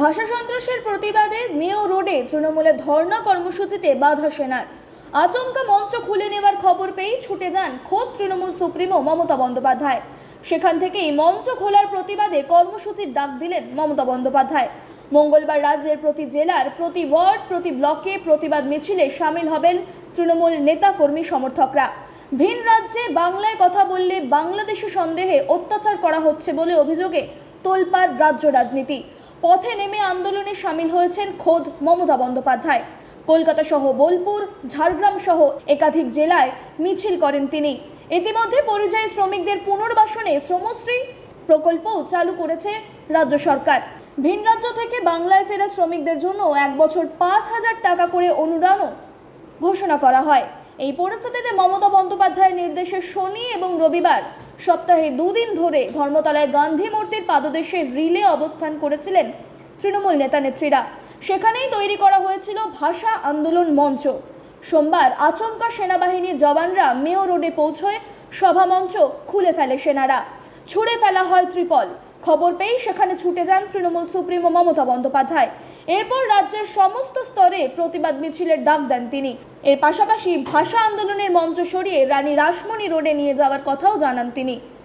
ভাষা সন্ত্রাসের প্রতিবাদে মেয় রোডে তৃণমূলের ধর্ণা কর্মসূচিতে বাধা সেনার। আচমকা মঞ্চ খুলে নেওয়ার খবর পেয়েই ছুটে যান খোদ তৃণমূল সুপ্রিমো মমতা বন্দ্যোপাধ্যায়। সেখান থেকেই মঞ্চ খোলার প্রতিবাদে কর্মসূচির ডাক দিলেন মমতা বন্দ্যোপাধ্যায়। মঙ্গলবার রাজ্যের প্রতি জেলার, প্রতি ওয়ার্ড, প্রতি ব্লকে প্রতিবাদ মিছিলে সামিল হবেন তৃণমূল নেতাকর্মী সমর্থকরা। ভিন রাজ্যে বাংলায় কথা বললে বাংলাদেশি সন্দেহে অত্যাচার করা হচ্ছে বলে অভিযোগে তোলপাড় রাজ্য রাজনীতি। পথে নেমে আন্দোলনে সামিল হয়েছেন খোদ মমতা বন্দ্যোপাধ্যায়। কলকাতা সহ বোলপুর, ঝাড়গ্রাম সহ একাধিক জেলায় মিছিল করেন তিনি। ইতিমধ্যে পরিযায়ী শ্রমিকদের পুনর্বাসনে শ্রমশ্রী প্রকল্পও চালু করেছে রাজ্য সরকার। ভিন রাজ্য থেকে বাংলায় ফেরা শ্রমিকদের জন্য এক বছর পাঁচ হাজার টাকা করে অনুদানও ঘোষণা করা হয়। এই পরিস্থিতিতে মমতা বন্দ্যোপাধ্যায়ের নির্দেশে শনি এবং রবিবার সপ্তাহে দুদিন ধরে ধর্মতলায় গান্ধী মূর্তির পাদদেশে রিলে অবস্থান করেছিলেন তৃণমূল নেতা নেত্রীরা। সেখানেই তৈরি করা হয়েছিল ভাষা আন্দোলন মঞ্চ। সোমবার আচমকা সেনাবাহিনীর জওয়ানরা মেয় রোডে পৌঁছয় সভামঞ্চ খুলে ফেলে সেনারা। ছুঁড়ে ফেলা হয় ত্রিপল। খবর পেয়ে সেখানে ছুটে যান তৃণমূল সুপ্রিমো মমতা বন্দ্যোপাধ্যায়। এরপর রাজ্যের সমস্ত স্তরে প্রতিবাদ মিছিলের ডাক দেন তিনি। এর পাশাপাশি ভাষা আন্দোলনের মঞ্চ সরিয়ে রানী রাসমণি রোডে নিয়ে যাওয়ার কথাও জানান তিনি।